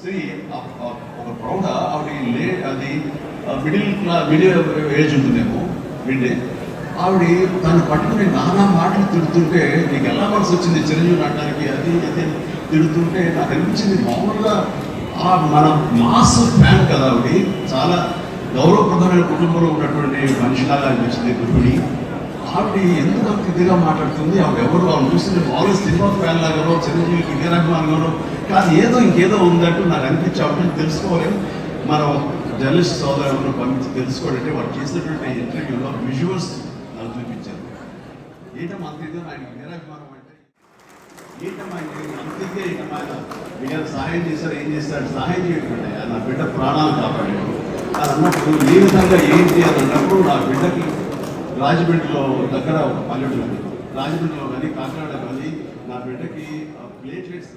స్త్రీ ఒక ప్రౌఢ ఆవిడ లే అది మిడిల్ క్లా మిడిల్ ఏజ్ ఉంటుందేమో మిడ్డే ఆవిడ దాన్ని పట్టుకుని నానా మాటలు తిడుతుంటే నీకు ఎలా మనసు వచ్చింది? చిరంజీవి నాటడానికి అది ఇది తిడుతుంటే నాకు అనిపించింది మామూలుగా ఆ మన మాస్ ఫ్యాన్ కదా ఆవిడ. చాలా గౌరవప్రదమైన కుటుంబంలో ఉన్నటువంటి మనిషిలాగా అనిపించింది గృహిణి ఆవిడ ఎందుకు అంత ఇదిగా మాట్లాడుతుంది? ఆవిడ ఎవరు? ఆవిడ చూస్తుంది మామూలుగా సినిమా ఫ్యాన్ లాగానో చిరంజీవికి వీరాభిమానంగానో కాదు ఏదో ఇంకేదో ఉందంటూ నాకు అనిపించే ఆవిడ తెలుసుకోలేము మనం జర్నలిస్ట్ సోదరులను పంపించి తెలుసుకోవాలంటే వాడు చేసినటువంటి ఇంటర్వ్యూలో విజువల్స్ నాకు చూపించారు. ఏంటమ్మా అంత ఇదో ఆయన నిరాభిమానం అంటే? ఏంటమ్మా అంతే ఏంటమ్మా ఆయన మీరు సహాయం చేశారు ఏం చేస్తారు సహాయం చేయకుండా నా బిడ్డ ప్రాణాలు కాపాడాడు అది అన్నప్పుడు ఏ విధంగా ఏం చేయాలన్నప్పుడు అన్నప్పుడు నా బిడ్డకి రాజమండ్రిలో దగ్గర ఒక పల్లెటూరు రాజమండ్రిలో కానీ కాకినాడ కానీ నా బిడ్డకి ప్లేట్లెట్స్